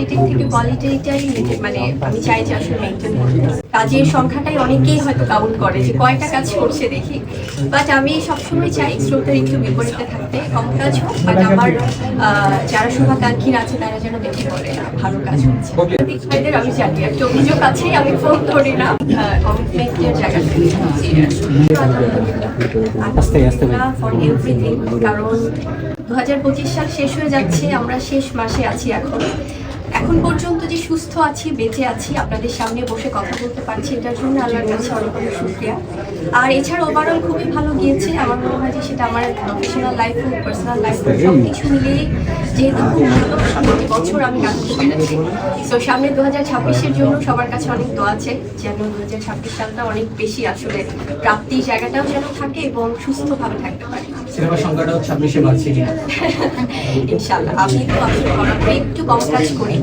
Quantity থেকে কোয়ালিটিটাই মানে আমি চাই যে আসলে মেনটেন করতে। কাজের সংখ্যাটাই অনেকেই হয়তো কাউন্ট করে যে কয়টা কাজ করছে দেখি। বাট আমি সবসময় চাই স্রোতের একটু বিপরীতে থাকতে। কম কাজ হোক বাট আমার যারা শুভাকাঙ্ক্ষীরা আছে তারা যেন দেখে বলে ভালো কাজ হচ্ছে। ভাইদের আমি জানি একটা অভিযোগ আছে আমি ফোন করি না। কমিটমেন্টের ভাই। ফর এভরিথিং কারণ দু হাজার পঁচিশ সাল শেষ হয়ে যাচ্ছে আমরা শেষ মাসে আছি এখন। এখন পর্যন্ত যে সুস্থ আছি, বেঁচে আছি, আপনাদের সামনে বসে কথা বলতে পারছি, এটার জন্য আল্লাহর কাছে অনেক অনেক শুক্রিয়া। আর এছাড়া ওভারঅল খুবই ভালো গিয়েছে, আমার মনে হয় যে সেটা আমার প্রফেশনাল লাইফ হোক পার্সোনাল লাইফ হোক সব কিছু মিলিয়ে যেহেতু খুব ভালো সামনে বছর আমি কাটাতে পেরেছি। তো সামনে দু হাজার ছাব্বিশের জন্য সবার কাছে অনেক দোয়া আছে যেন দু হাজার ছাব্বিশ সালটা অনেক বেশি আসলে প্রাপ্তির জায়গাটাও যেন থাকে এবং সুস্থভাবে থাকতে পারি। সিনেমার সংখ্যাটাও ছাব্বিশে বাড়ছে কিনা ইনশাল্লাহ আমি তো আসলে একটু কম কাজ করি।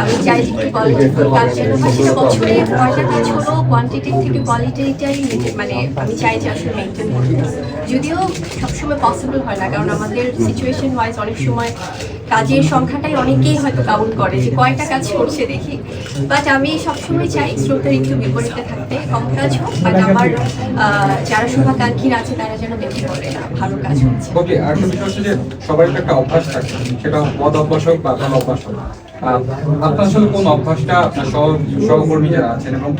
আমি চাই যে একটু কোয়ালিটিফুল কাজ যেন হয় বছরে কয়টা কাজ হলো কোয়ান্টিটি থেকে কোয়ালিটিটাই মানে আমি চাই যে আসলে মেনটেন করতে। যদিও সবসময় পসিবল হয় না কারণ আমাদের সিচুয়েশন ওয়াইজ অনেক সময় কাজের সংখ্যাটাই অনেকেই হয়তো কাউন্ট করে যে কয়টা কাজ করছে দেখি। বাট আমি সবসময় চাই স্রোতের একটু বিপরীতে থাকতে। কম কাজ হোক বাট আমার যারা শুভাকাঙ্ক্ষীরা আছে তারা যেন দেখে না, ভালো কাজ হচ্ছে। ওকে আর একটা বিষয় হচ্ছে যে সবাই তো একটা অভ্যাস থাকে সেটা মদ অভ্যাস হোক বা ভালো অভ্যাস হোক। আপনার আসলে কোন অভ্যাসটা আপনার সহ সহকর্মী যারা আছেন এবং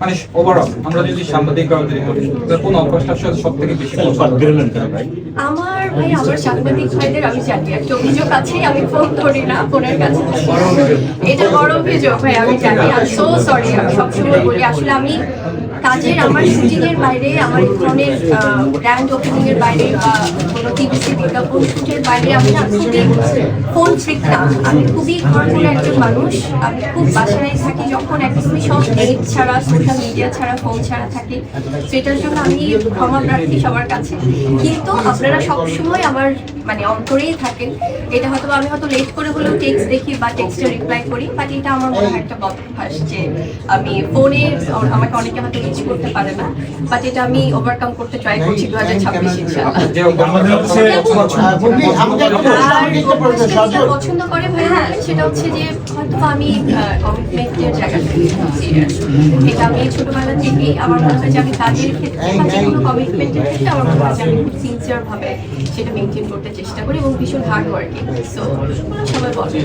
মানে ওভারঅল আমরা যদি সাংবাদিক কাগজে কোন অভ্যাসটা আসলে সব থেকে বেশি আমার ভাই আমার সাংবাদিক ভাইদের আমি জানি একটা অভিযোগ আছে আমি ফোন করি না ফোনের কাছে। এটা বড় অভিযোগ ভাই আমি জানি আমি সো সরি আমি সবসময় বলি আসলে আমি কাজের আমার শুটিংয়ের বাইরে, আমার এই ধরনের ব্র্যান্ড ওপেনিং এর বাইরে বা কোনো টিভিসি বিজ্ঞাপন শুটের বাইরে আমি খুবই ফোন ফ্রিক আমি খুবই ঘরমোড়া একজন মানুষ। আমি খুব বাসায় থাকি যখন একদমই সব নেট ছাড়া সোশ্যাল মিডিয়া ছাড়া ফোন ছাড়া থাকি। সেটার জন্য আমি ক্ষমা প্রার্থী সবার কাছে। কিন্তু আপনারা সবসময় আমার মানে অন্তরেই থাকেন। এটা হয়তো আমি হয়তো লেট করে হলেও টেক্সট দেখি বা টেক্সটে রিপ্লাই করি বাট এটা আমার মনে হয় একটা বদ অভ্যাস যে আমি ফোনে আমাকে অনেকে হয়তো রিচ করতে পারে না বাট এটা আমি ওভারকাম করতে ট্রাই করছি দু হাজার ছাব্বিশ পছন্দ। করে ভাই সেটা হচ্ছে যে হয়তো আমি কমিটমেন্টের জায়গাটা সিরিয়াস এটা আমি ছোটবেলা থেকেই আমার মনে হয় যে আমি কাজের ক্ষেত্রে বা যে কোনো কমিটমেন্টের ক্ষেত্রে আমার মনে হয় যে আমি খুব সিনসিয়ার ভাবে সেটা মেনটেন করতে চেষ্টা করি এবং ভীষণ হার্ড ওয়ার্কিং সো সবাই বলে।